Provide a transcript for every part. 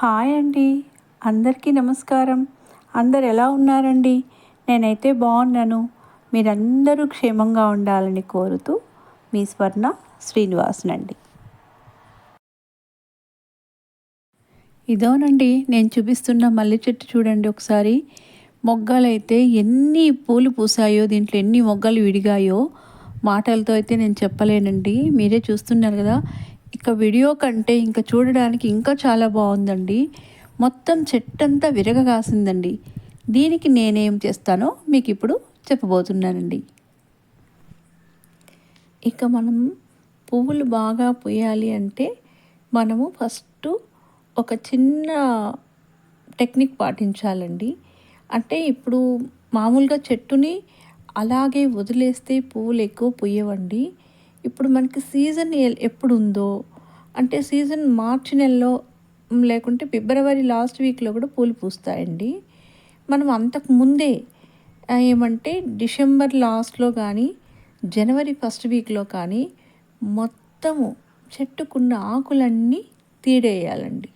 Hi అండి. అందరికీ నమస్కారం. అందరు ఎలా ఉన్నారండి? నేనైతే బాగున్నాను. మీరందరూ క్షేమంగా ఉండాలని కోరుతూ మీ స్వర్ణ శ్రీనివాసనండి. ఇదోనండి నేను చూపిస్తున్న మల్లె చెట్టు చూడండి ఒకసారి. మొగ్గలైతే ఎన్ని పూలు పూసాయో దీంట్లో ఎన్ని మొగ్గలు విడిగాయో మాటలతో అయితే నేను చెప్పలేనండి. మీరే చూస్తున్నారు కదా. ఇక వీడియో కంటే ఇంకా చూడడానికి ఇంకా చాలా బాగుందండి. మొత్తం చెట్టంతా విరగగాసిందండి. దీనికి నేనేం చేస్తానో మీకు ఇప్పుడు చెప్పబోతున్నానండి. ఇక మనం పువ్వులు బాగా పూయాలి అంటే మనము ఫస్ట్ ఒక చిన్న టెక్నిక్ పాటించాలండి. అంటే ఇప్పుడు మామూలుగా చెట్టుని అలాగే వదిలేస్తే పువ్వులు ఎక్కువ పుయ్యవండి ఇప్పుడు మనకి సీజన్ ఎప్పుడు ఉందో అంటే సీజన్ మార్చి నెలలో లేకుంటే ఫిబ్రవరి లాస్ట్ వీక్లో కూడా పూలు పూస్తాయండి. మనం అంతకు ముందే ఏమంటే డిసెంబర్ లాస్ట్లో కానీ జనవరి ఫస్ట్ వీక్లో కానీ మొత్తము చెట్టుకున్న ఆకులన్నీ తీడేయాలండి.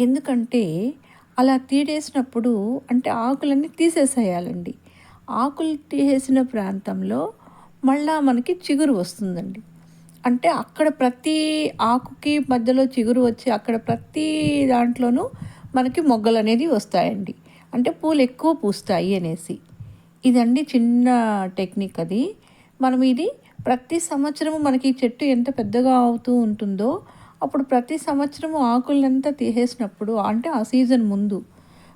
ఎందుకంటే అలా తీడేసినప్పుడు అంటే ఆకులన్నీ తీసేసేయాలండి. ఆకులు తీసేసిన ప్రాంతంలో మళ్ళా మనకి చిగురు వస్తుందండి. అంటే అక్కడ ప్రతి ఆకుకి మధ్యలో చిగురు వచ్చి అక్కడ ప్రతి దాంట్లోనూ మనకి మొగ్గలు అనేది వస్తాయండి. అంటే పూలు ఎక్కువ పూస్తాయి అనేసి. ఇదండి చిన్న టెక్నిక్ అది. మనం ఇది ప్రతి సంవత్సరము మనకి చెట్టు ఎంత పెద్దగా అవుతూ ఉంటుందో అప్పుడు ప్రతి సంవత్సరము ఆకులంతా తీసేసినప్పుడు అంటే ఆ సీజన్ ముందు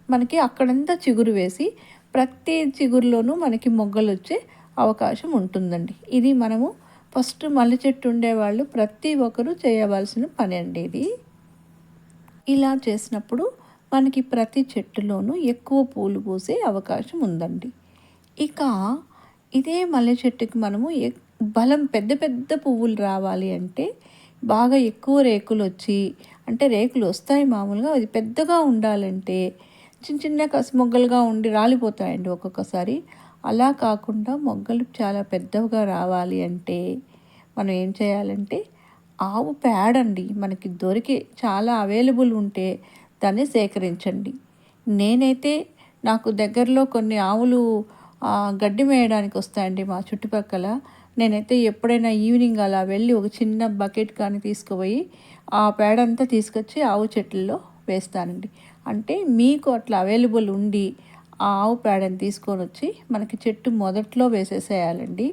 మనకి అక్కడంతా చిగురు వేసి ప్రతి చిగురులోనూ మనకి మొగ్గలు వచ్చే అవకాశం ఉంటుందండి. ఇది మనము ఫస్ట్ మల్లె చెట్టు ఉండేవాళ్ళు ప్రతి ఒక్కరూ చేయవలసిన పని అండి ఇది. ఇలా చేసినప్పుడు మనకి ప్రతి చెట్టులోనూ ఎక్కువ పూలు పూసే అవకాశం ఉందండి. ఇక ఇదే మల్లె చెట్టుకి మనము బలం పెద్ద పెద్ద పువ్వులు రావాలి అంటే బాగా ఎక్కువ రేకులు వచ్చి అంటే రేకులు వస్తాయి మామూలుగా అది పెద్దగా ఉండాలంటే చిన్న చిన్న కసి మొగ్గలుగా ఉండి రాలిపోతాయండి ఒక్కొక్కసారి. అలా కాకుండా మొగ్గలు చాలా పెద్దవిగా రావాలి అంటే మనం ఏం చేయాలంటే ఆవు పేడ అండి మనకి దొరికి చాలా అవైలబుల్ ఉంటే దాన్ని సేకరించండి. నేనైతే నాకు దగ్గరలో కొన్ని ఆవులు గడ్డి మేయడానికి వస్తాయండి మా చుట్టుపక్కల. నేనైతే ఎప్పుడైనా ఈవినింగ్ అలా వెళ్ళి ఒక చిన్న బకెట్ కానీ తీసుకుపోయి ఆ పేడంతా తీసుకొచ్చి ఆవు చెట్లలో వేస్తానండి అంటే మీకు అట్లా అవైలబుల్ ఉండి ఆ ఆవు పేడని తీసుకొని వచ్చి మనకి చెట్టు మొదట్లో వేసేసేయాలండి.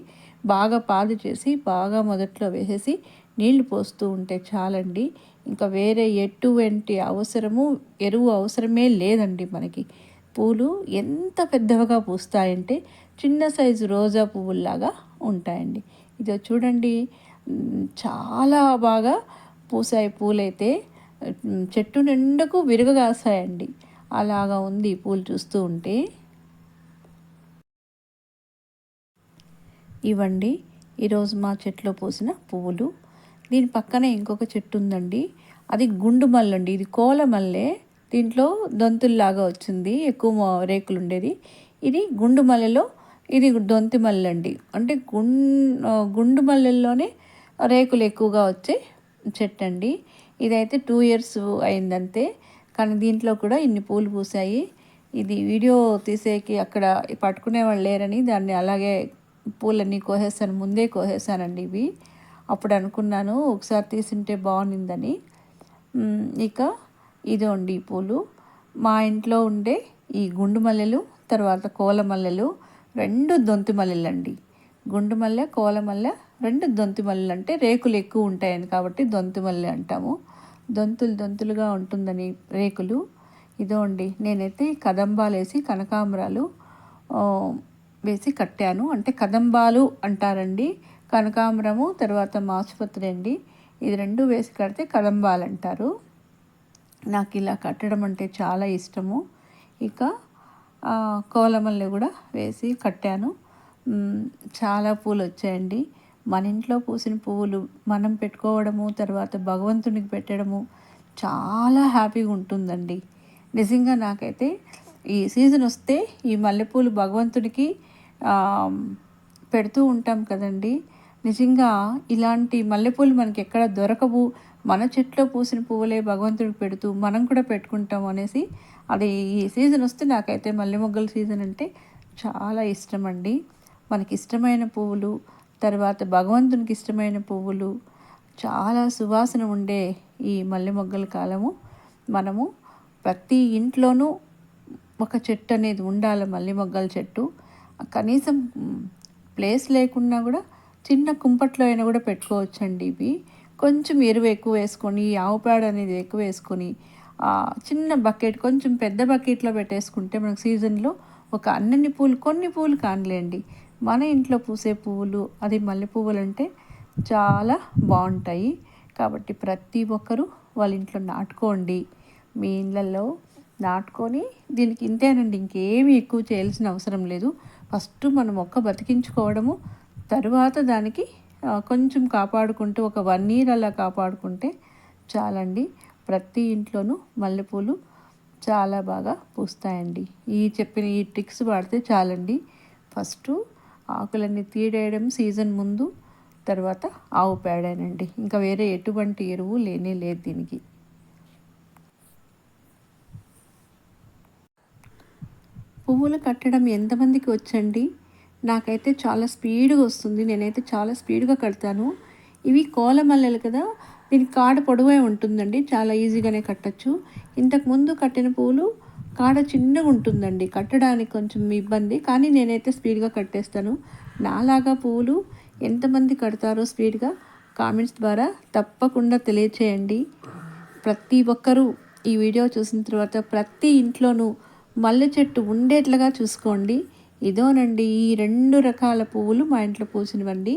బాగా పాదు చేసి బాగా మొదట్లో వేసేసి నీళ్ళు పోస్తూ ఉంటే చాలండి. ఇంకా వేరే ఎటువంటి అవసరము ఎరువు అవసరమే లేదండి మనకి. పూలు ఎంత పెద్దవిగా పూస్తాయంటే చిన్న సైజు రోజా పువ్వుల్లాగా ఉంటాయండి. ఇదో చూడండి చాలా బాగా పూసాయి పూలైతే చెట్టు నిండకు విరగగాసాయండి అలాగా ఉంది పూలు చూస్తూ ఉంటే. ఇవ్వండి. ఈరోజు మా చెట్లో పూసిన పువ్వులు. దీని పక్కనే ఇంకొక చెట్టు ఉందండి. అది గుండు మల్లె అండి ఇది కోల మల్లె. దీంట్లో దొంతుల్లాగా వచ్చింది. ఎక్కువ రేకులు ఉండేది. ఇది గుండు మల్లెలో ఇది దొంతి మల్లె అండి అంటే గుం గుండు మల్లెల్లోనే రేకులు ఎక్కువగా వచ్చే చెట్టు అండి ఇదైతే టూ ఇయర్స్ అయిందంతే. కానీ దీంట్లో కూడా ఇన్ని పూలు పూసాయి. ఇది వీడియో తీసేకి అక్కడ పట్టుకునే వాళ్ళు లేరని దాన్ని అలాగే పూలన్నీ కోసేసాను ముందే కోసేసానండి ఇవి. అప్పుడు అనుకున్నాను ఒకసారి తీసుంటే బాగుండిందని. ఇక ఇదండి ఈ పూలు. మా ఇంట్లో ఉండే ఈ గుండు మల్లెలు తర్వాత కోల మల్లెలు రెండు దొంతి మల్లెలు అండి గుండు మల్లె కోల మల్లె రెండు దొంతి మల్లెలు అంటే రేకులు ఎక్కువ ఉంటాయని కాబట్టి దొంతి మల్లె అంటాము. దొంతులు దొంతులుగా ఉంటుందని రేకులు. ఇదో అండి నేనైతే కదంబాలు వేసి కనకాంబరాలు వేసి కట్టాను. అంటే కదంబాలు అంటారండి. కనకాంబరము తర్వాత మాసుపత్రి అండి. ఇది రెండు వేసి కడితే కదంబాలు అంటారు నాకు ఇలా కట్టడం అంటే చాలా ఇష్టము. ఇక కోలమల్లి కూడా వేసి కట్టాను. చాలా పూలు వచ్చాయండి మన ఇంట్లో పూసిన పువ్వులు మనం పెట్టుకోవడము తర్వాత భగవంతునికి పెట్టడము చాలా హ్యాపీగా ఉంటుందండి. నిజంగా నాకైతే ఈ సీజన్ వస్తే ఈ మల్లెపూలు భగవంతుడికి పెడుతూ ఉంటాం కదండి. నిజంగా ఇలాంటి మల్లెపూలు మనకి ఎక్కడ దొరకవు. మన చెట్లో పూసిన పువ్వులే భగవంతుడికి పెడుతూ మనం కూడా పెట్టుకుంటాం అనేసి అది ఈ సీజన్ వస్తే నాకైతే మల్లె మొగ్గల సీజన్ అంటే చాలా ఇష్టం అండి మనకి ఇష్టమైన పువ్వులు తర్వాత భగవంతునికి ఇష్టమైన పువ్వులు చాలా సువాసన ఉండే ఈ మల్లె మొగ్గల కాలము. మనము ప్రతి ఇంట్లోనూ ఒక చెట్టు అనేది ఉండాలి మల్లె మొగ్గల చెట్టు. కనీసం ప్లేస్ లేకున్నా కూడా చిన్న కుంపట్లో అయినా కూడా పెట్టుకోవచ్చండి ఇవి. కొంచెం ఎరువు ఎక్కువ వేసుకొని ఆవు పేడ అనేది ఎక్కువ వేసుకొని చిన్న బకెట్ కొంచెం పెద్ద బకెట్లో పెట్టేసుకుంటే మనకు సీజన్లో ఒక అన్నన్ని పూలు కొన్ని పూలు కానలేండి. మన ఇంట్లో పూసే పువ్వులు అది మల్లె పువ్వులు అంటే చాలా బాగుంటాయి. కాబట్టి ప్రతి ఒక్కరూ వాళ్ళ ఇంట్లో నాటుకోండి. మీ ఇళ్ళల్లో నాటుకొని దీనికి ఇంతేనండి ఇంకేమీ ఎక్కువ చేయాల్సిన అవసరం లేదు. ఫస్ట్ మనం మొక్క బతికించుకోవడము తరువాత దానికి కొంచెం కాపాడుకుంటూ ఒక వన్ ఇయర్ అలా కాపాడుకుంటే చాలండి. ప్రతి ఇంట్లోనూ మల్లెపూలు చాలా బాగా పూస్తాయండి. ఈ చెప్పిన ఈ ట్రిక్స్ వాడితే చాలండి. ఫస్ట్ ఆకులన్నీ తీడేయడం సీజన్ ముందు తర్వాత ఆవు పేడేనండి. ఇంకా వేరే ఎటువంటి ఎరువు లేనే లేదు దీనికి. పువ్వులు కట్టడం ఎంతమందికి వచ్చండి? నాకైతే చాలా స్పీడ్గా వస్తుంది. నేనైతే చాలా స్పీడ్గా కడతాను. ఇవి కోలమల్లెలు కదా దీనికి కాడ పొడవే ఉంటుందండి. చాలా ఈజీగానే కట్టచ్చు. ఇంతకుముందు కట్టిన పువ్వులు కాడ చిన్నగా ఉంటుందండి. కట్టడానికి కొంచెం ఇబ్బంది కానీ నేనైతే స్పీడ్గా కట్టేస్తాను. నాలాగా పువ్వులు ఎంతమంది కడతారో స్పీడ్గా కామెంట్స్ ద్వారా తప్పకుండా తెలియచేయండి. ప్రతి ఒక్కరూ ఈ వీడియో చూసిన తర్వాత ప్రతి ఇంట్లోనూ మల్లె చెట్టు ఉండేట్లుగా చూసుకోండి. ఇదోనండి ఈ రెండు రకాల పువ్వులు మా ఇంట్లో పూసినవండి.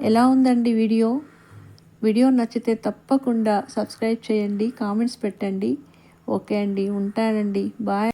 ఎలా ఉందండి వీడియో? వీడియో నచ్చితే తప్పకుండా సబ్స్క్రైబ్ చేయండి కామెంట్స్ పెట్టండి. ఓకే అండి ఉంటానండి. బాయ్.